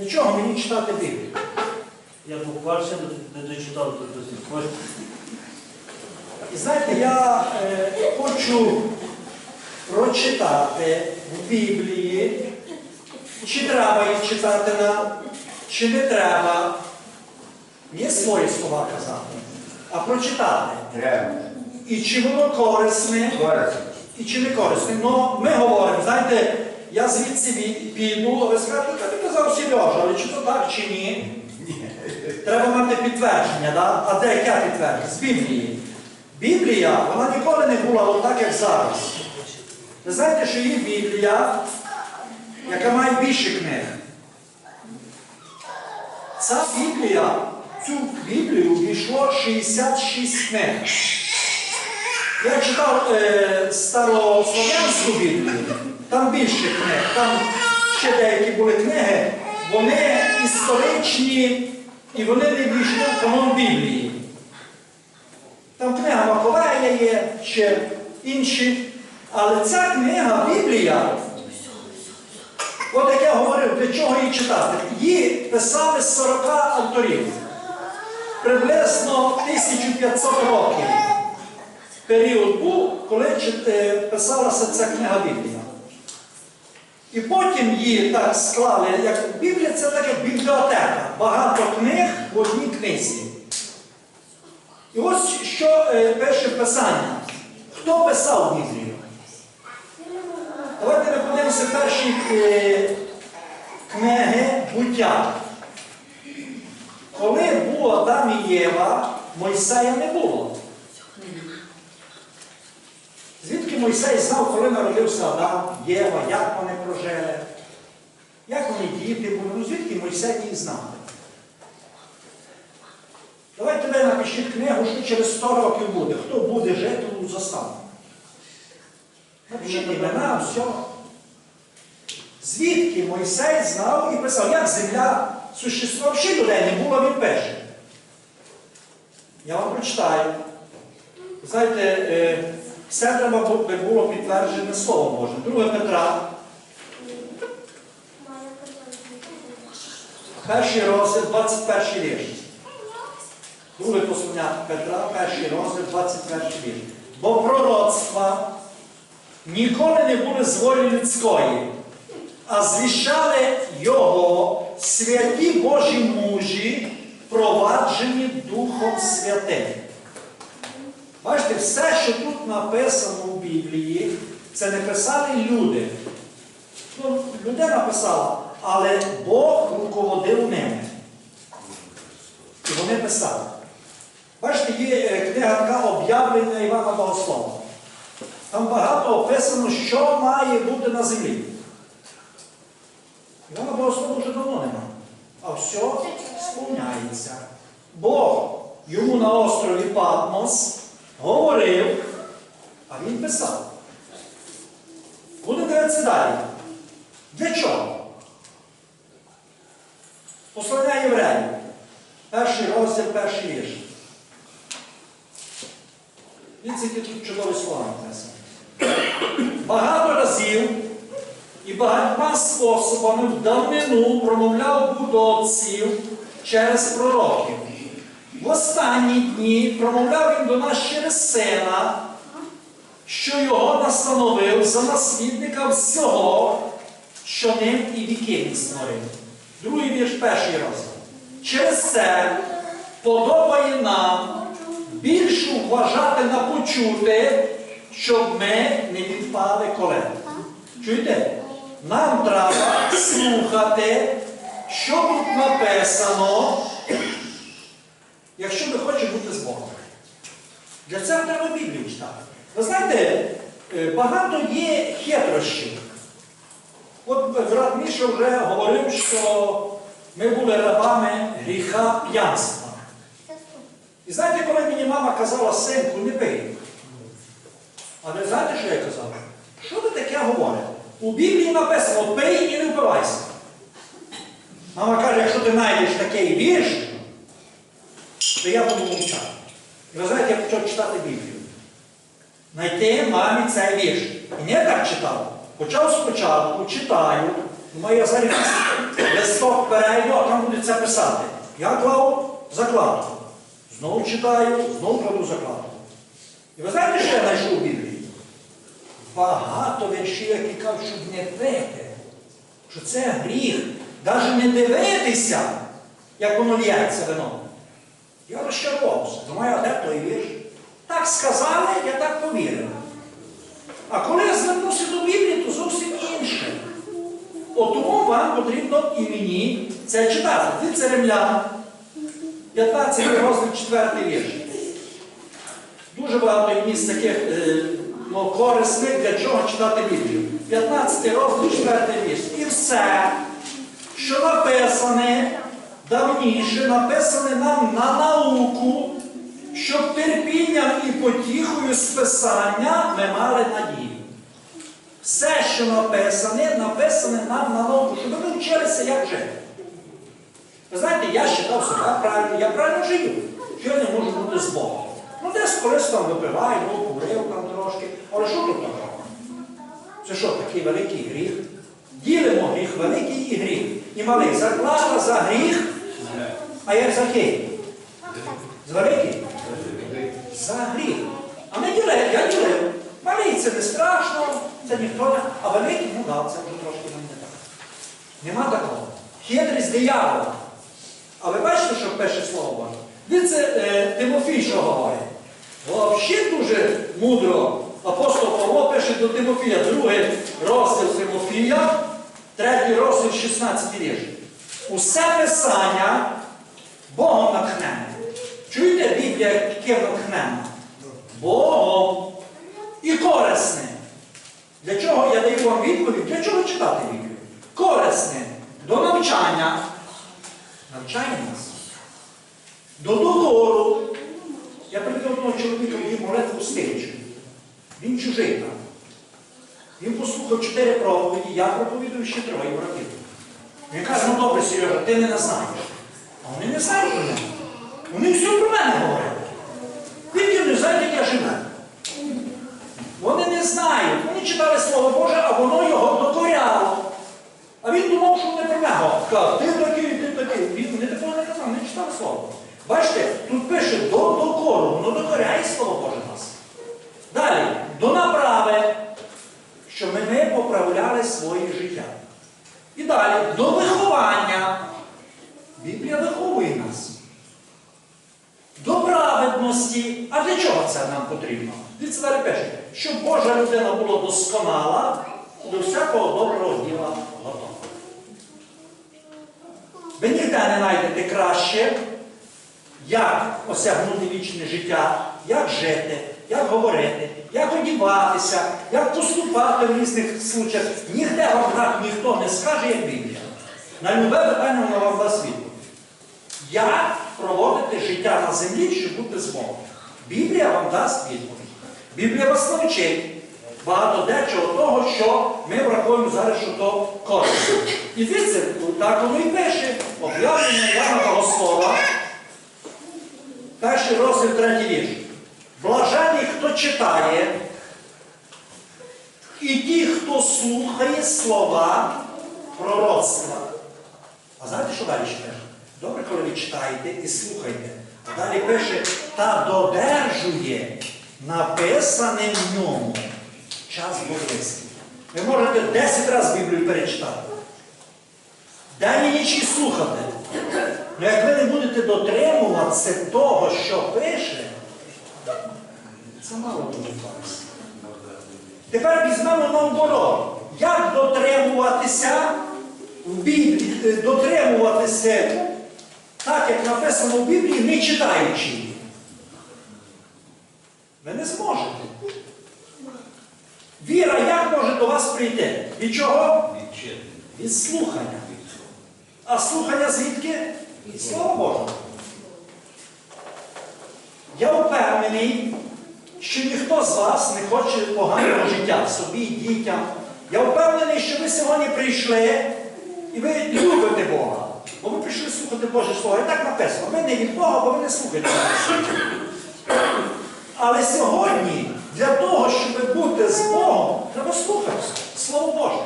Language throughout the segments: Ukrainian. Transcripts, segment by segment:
Нічого мені читати Біблію. Я попався, не дочитав тут до сих. І знаєте, я е, хочу прочитати в Біблії, чи треба їх читати нам, чи не треба. Не свої слова казати, а прочитати. Треба. І чи воно корисне, Корисно. і чи не корисне. Ну, ми говоримо, знаєте, я звідси ві- піду, а ви скажете, ти Сережа, але чи то так, чи ні? Треба мати підтвердження, да? а де яке підтвердження? З Біблії. Біблія, вона ніколи не була отак, як зараз. Ви знаєте, що є Біблія, яка має більше книг. Ця Біблія, цю Біблію війшло 66 книг. Я читав е, старослов'янську Біблію, там більше книг, там ще деякі були книги, вони історичні і вони не війшли в канон Біблії. Там книга Маковея є, ще інші. Але ця книга Біблія, от як я говорив, для чого її читати? Її писали 40 авторів. Приблизно 1500 років період був, коли е, писалася ця книга Біблія. І потім її так склали, як Біблія це така бібліотека, багато книг в одній книзі. І ось що е, перше писання. Хто писав Біблію? Давайте ми подивимося перші е, книги буття. Коли був Адам і Єва, Мойсея не було. Мойсей знав, коли народився Адам, Єва, як вони прожили, як вони діти були, ну звідки Мойсей їх знав? Давайте ви напишіть книгу, що через 100 років буде. Хто буде жити у заставу? Напишіть імена, все. Звідки Мойсей знав і писав, як земля существувала, ще людей не було, він пише. Я вам прочитаю. Знаєте, е, все треба би було підтверджене Слово Боже. 2 Петра, перший розділ, 21 вірш. Друге послання Петра, перший розділ, 21 вірш. Бо пророцтва ніколи не були з волі людської, а звіщали його святі Божі мужі, проваджені Духом Святим. Бачите, все, що тут написано у Біблії, це не писали люди. Ну, людина писала, але Бог руководив ними. І вони писали. Бачите, є е, книга така об'явлення Івана Богослова. Там багато описано, що має бути на землі. Івана Богослова вже давно нема. А все сповняється. Бог йому на острові Патмос говорив, а він писав. Буде дивитися далі. Для чого? Послання євреїв. Перший розділ, перший вірш. Дивіться, які тут чудові слова написані. Багато разів і багатьма способами в давнину промовляв був до отців через пророків. В останні дні промовляв він до нас через сина, що його настановив за наслідника всього, що ним і віки він створив. Другий вірш, перший розділ. Через це подобає нам більше вважати на почути, щоб ми не відпали колен. Чуєте? Нам треба слухати, що тут написано, якщо ми хочемо бути з Богом. Для цього треба Біблію читати. Ви знаєте, е, багато є хитрощів. От брат Міша вже говорив, що ми були рабами гріха п'янства. І знаєте, коли мені мама казала, синку, не пий. А ви знаєте, що я казав? Що ви таке говорите? У Біблії написано пий і не вбивайся. Мама каже, якщо ти знайдеш такий вірш, то я буду мовчати. І ви знаєте, я почав читати Біблію. Знайти мамі цей вірш. І не так читав. Почав спочатку, читаю. Думаю, я зараз, листок перейду, а там буде це писати. Я клав закладку. Знову читаю, знову кладу закладку. І ви знаєте, що я знайшов у Біблії? Багато віршів, які кажуть, щоб не пити, що це гріх. Навіть не дивитися, як воно лється вино. Я розчарувався. Думаю, а де той вірш? Так сказали, я так повірив. А коли я звернувся до Біблії, то зовсім інше. От тому вам потрібно і мені це читати. Це ремлян, 15 розділ 4 вірш. Дуже багато місць таких е, ну, корисних, для чого читати Біблію. 15 розділ 4 вірш. І все, що написане давніше, написане нам на науку, щоб терпінням і потіхою з писання ми мали надію. Все, що написане, написане нам на науку, щоб ми вчилися, як жити. Ви знаєте, я вважав себе правильно, я правильно живу, що я не можу бути з Богом. Ну, десь колись там випиваю, ну, курив там трошки. Але що тут такого? Це що, такий великий гріх? Ділимо гріх великий і гріх. І малий заклада за гріх, а як за який? З великий? За гріх. А ми ділимо, я ділив. Малий це не страшно, це ніхто не. А великий, ну так, це вже трошки нам не так. Нема такого. Хитрість диявола. А ви бачите, що пише слово Боже? Він це е, Тимофій, що говорить. Взагалі дуже мудро. Апостол Павло пише до Тимофія, другий розділ Тимофія, третій розділ 16 вірш. Усе писання Богом натхнене. Чуєте Біблія яке натхнена? Богом і корисне. Для чого я даю вам відповідь? Для чого читати Біблію? Корисне до навчання. Навчання нас. До докору. Я привів одного чоловіка її молитву стичу. Він чужий там. Він послухав чотири проповіді, я проповідую ще троє братів. Він каже, ну добре, Сережа, ти мене знаєш. А вони не знають про мене. Вони все про мене говорять. Тільки не знають, як я живу. Вони не знають. Вони читали Слово Боже, а воно його докоряло. А він думав, що не про нього. Сказав, ти такий, ти такий. Він не такого не казав, не читав слово. Бачите, тут пише до докору, воно докоряє Слово Боже нас. Далі, до направи, щоб ми не поправляли своє життя. І далі, до виховання. Біблія виховує нас. До праведності. А для чого це нам потрібно? Дивіться далі пише, щоб Божа людина була досконала, до всякого доброго діла готова. Ви ніде не знайдете краще, як осягнути вічне життя, як жити, як говорити, як одіватися, як поступати в різних случаях. Ніде вам так ніхто не скаже, як Біблія. На любе питання вона вам дасть відповідь. Як проводити життя на землі, щоб бути з Богом? Біблія вам дасть відповідь. Біблія вас навчить багато дечого того, що ми врахуємо зараз, що то корисно. І дивіться, так воно і пише, об'явлення Яна Богослова, перший розділ третій вірш. Блажений, хто читає, і ті, хто слухає слова пророцтва. А знаєте, що далі ще пише? Добре, коли ви читаєте і слухаєте. А далі пише, та додержує написане в ньому час близький. Ви можете 10 разів Біблію перечитати. День і ніч і слухати. Ну як ви не будете дотримуватися того, що пише, це мало дуже. Тепер візьмемо наоборот. Як дотримуватися в Біблії, е, дотримуватися так, як написано в Біблії, не читаючи її? Ви не зможете. Віра як може до вас прийти? Від чого? Від слухання. А слухання звідки? Від Слова Божого. Я впевнений, що ніхто з вас не хоче поганого життя собі, дітям. Я впевнений, що ви сьогодні прийшли і ви любите Бога. Бо ви прийшли слухати Боже Слово. І так написано, ви не від Бога, бо ви не слухаєте. Але сьогодні для того, щоб бути з Богом, треба слухати Слово Боже.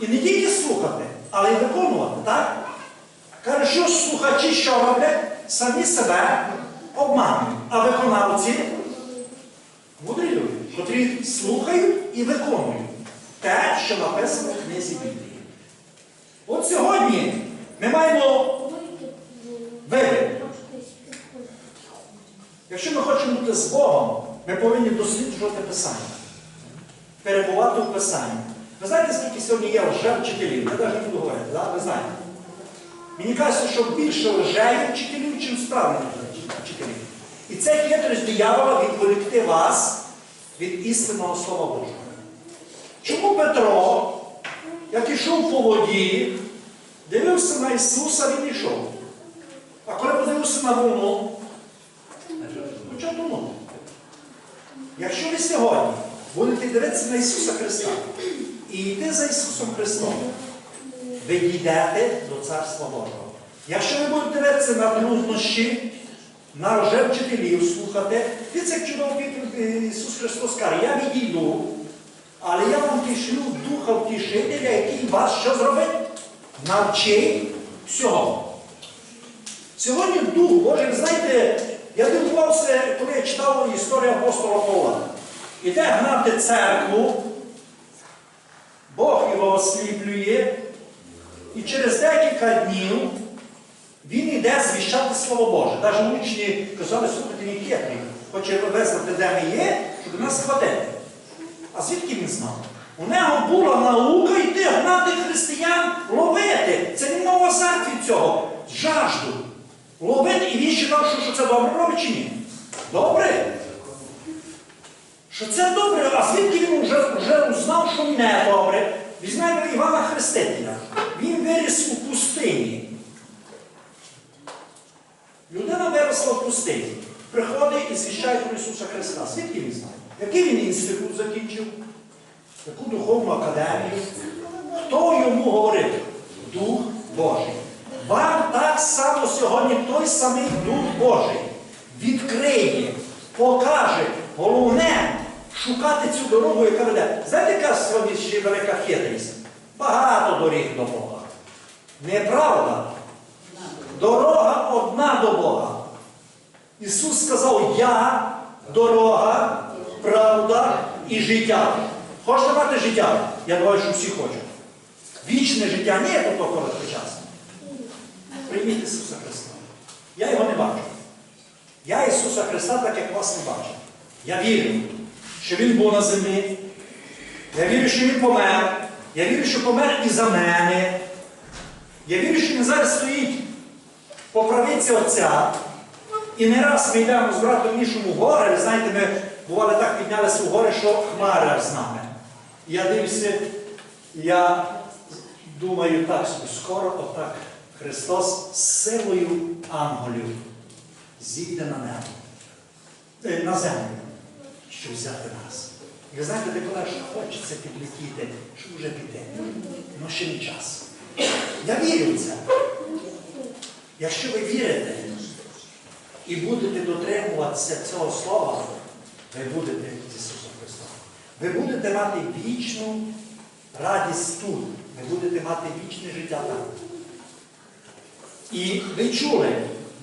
І не тільки слухати, але й виконувати, так? Каже, що слухачі що роблять? Самі себе обманюють, а виконавці мудрі люди, котрі слухають і виконують те, що написано в книзі Біблії. От сьогодні ми маємо вибір. Якщо ми хочемо бути з Богом, ми повинні досліджувати Писання, перебувати в Писанні. Ви знаєте, скільки сьогодні є лжевчителів? Я навіть не буду говорити, да? ви знаєте. Мені кажеться, що більше лжею вчителів, чим справних вчителів. І це хитрість диявола відволікти вас від істинного Слова Божого. Чому Петро, як ішов по воді, дивився на Ісуса, він йшов. А коли подивився на волну, почав тонути. Якщо ви сьогодні будете дивитися на Ісуса Христа і йти за Ісусом Христом, ви дійдете до Царства Божого. Якщо ви будете дивитися на труднощі, на лжевчителів слухати, дивіться, як чудово Ісус Христос каже, я відійду, але я вам пішлю Духа Втішителя, який вас що зробить? Навчить всього. Сьогодні Дух Божий, знаєте, я дивувався, коли я читав історію апостола Павла. Іде гнати церкву, Бог його осліплює, і через декілька днів він йде звіщати Слово Боже. Навіть учні казали, слухайте, хитрий, хоче визнати, де ми є, щоб нас схватити. А звідки він знав? У нього була наука йти гнати християн, ловити. Це він мав азарт від цього. Жажду. Ловити і він вважав, що це добре робить чи ні? Добре. Що це добре, а звідки він вже, вже узнав, що не добре? Візьмемо Івана Хрестителя. Він виріс у пустині. Людина виросла в пустині. Приходить і звіщає про Ісуса Христа. Звідки він знає? Який він інститут закінчив? Яку духовну академію? Хто йому говорив? Дух Божий. Вам так само сьогодні той самий Дух Божий відкриє, покаже. Головне шукати цю дорогу, яка веде. Знаєте, яка сьогодні ще велика хитрість? Багато доріг до Бога. Неправда. Дорога одна до Бога. Ісус сказав, я дорога, правда і життя. Хочете мати життя? Я думаю, що всі хочуть. Вічне життя ні, то то короткочасне. Прийміть Ісуса Христа. Я його не бачу. Я Ісуса Христа так, як вас не бачу. Я вірю, що Він був на землі. Я вірю, що Він помер. Я вірю, що помер і за мене. Я вірю, що Він зараз стоїть по правиці Отця. І не раз ми йдемо з братом Мішом у гори, ви знаєте, ми бували так піднялися у гори, що хмари аж з нами. І я дивлюся, я думаю, так, собі, скоро отак Христос з силою ангелів зійде на небо, е, на землю, щоб взяти нас. Ви знаєте, коли що хочеться підлетіти, щоб вже піти. Ну ще не час. Я вірю в це. Якщо ви вірите і будете дотримуватися цього слова, ви будете з Ісусом Христом. Ви будете мати вічну радість тут. Ви будете мати вічне життя там. І ви чули,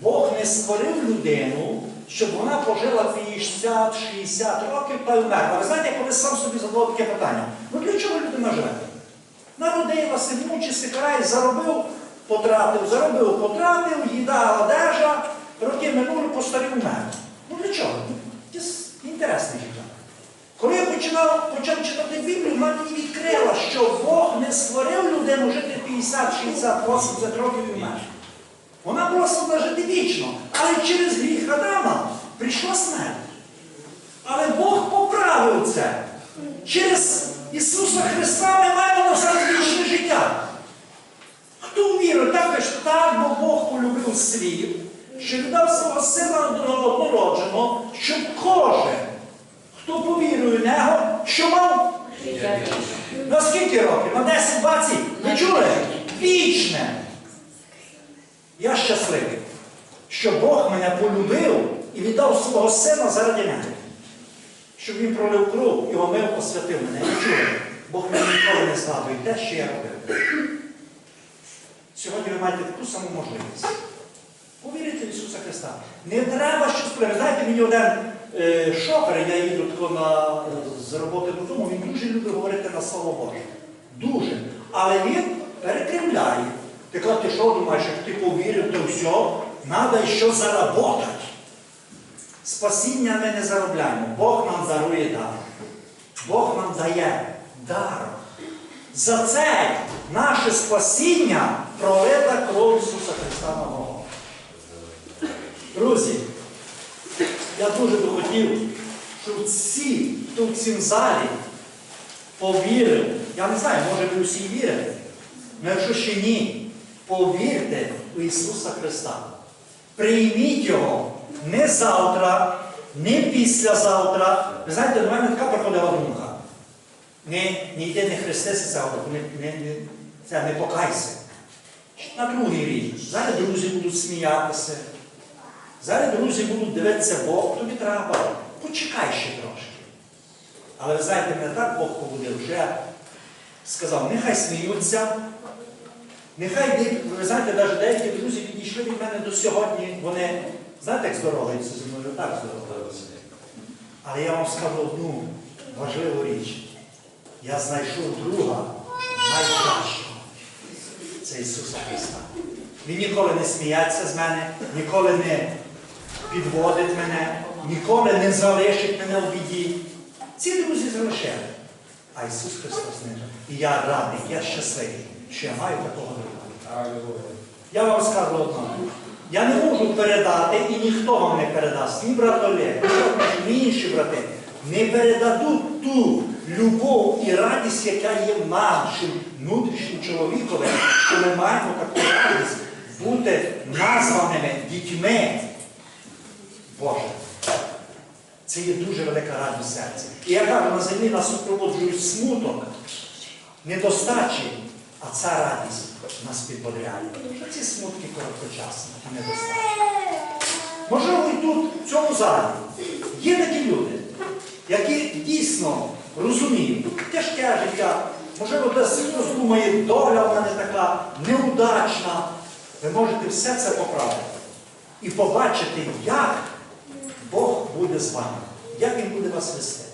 Бог не створив людину, щоб вона пожила 50-60 років та й вмерла. Ви знаєте, коли сам собі задавав таке питання, ну для чого людина живе? Народилася, мучився, край, заробив, потратив, заробив, потратив, їда, одежа, роки минули, постарів умер. Ну для чого? Інтересне життя. Коли я починав, почав читати Біблію, вона мені відкрила, що Бог не створив людину жити 50, 60, 80 років і вмер. Вона створена жити вічно, але через гріх Адама прийшла смерть. Але Бог поправив це. Через Ісуса Христа ми маємо назад вічне життя. Хто вірить, так що так, бо Бог полюбив світ, що віддав свого сина однородженого, щоб кожен, хто повірує в нього, що мав на скільки років? На 10-20? Ви чули? Вічне. Я щасливий, що Бог мене полюбив і віддав свого сина заради мене. Щоб він пролив кров і омив, освятив мене. Ви чули? Бог мені ніколи не згадує те, що я робив. Сьогодні ви маєте таку саму можливість. Повірити в Ісуса Христа. Не треба щось прямо. Знаєте, мені один е, шофер, я їду тако на, з роботи додому, він дуже любить говорити на слово Боже. Дуже. Але він перекривляє. Ти кажеш, ти що думаєш, як ти повірив, то все, треба що заработати. Спасіння ми не заробляємо. Бог нам дарує дар. Бог нам дає дар. За це наше спасіння пролита кров Ісуса Христа на Голгофі. Друзі, я дуже би хотів, щоб всі, хто в цім залі повірив. Я не знаю, може ви всі вірите. Але якщо ще ні, повірте у Ісуса Христа. Прийміть Його не завтра, не післязавтра. Ви знаєте, до мене така приходила думка. Не, не йди не хрестися завтра, не, не, не, це не покайся. На другий рік. Зараз друзі будуть сміятися. Зараз друзі будуть дивитися Бог, тобі треба. Почекай ще трошки. Але ви знаєте, мене так Бог побудив, що я сказав, нехай сміються, нехай ви знаєте, навіть деякі друзі підійшли від мене до сьогодні, вони, знаєте, як здороваються зі мною, так здороваються. Але я вам скажу одну важливу річ. Я знайшов друга найкращого. Це Ісуса Христа. Він ніколи не сміється з мене, ніколи не підводить мене, ніколи не залишить мене в біді. Ці друзі залишили. А Ісус Христос не. І я радий, я щасливий, що я маю такого друга. Я вам скажу одно. Я не можу передати, і ніхто вам не передасть, ні брат Олег, ні інші брати, не передадуть ту любов і радість, яка є в нашим внутрішнім чоловікові, що ми маємо таку радість бути названими дітьми Боже. Це є дуже велика радість серця. І я кажу, на землі нас супроводжують смуток, недостачі, а ця радість нас підбодряє. Ці смутки короткочасні і недостачі. Можливо, і тут, в цьому залі, є такі люди, які дійсно розуміють тяжке життя. Можливо, десь хтось думає, доля в мене така неудачна. Ви можете все це поправити і побачити, як Бог буде з вами, як Він буде вас вести.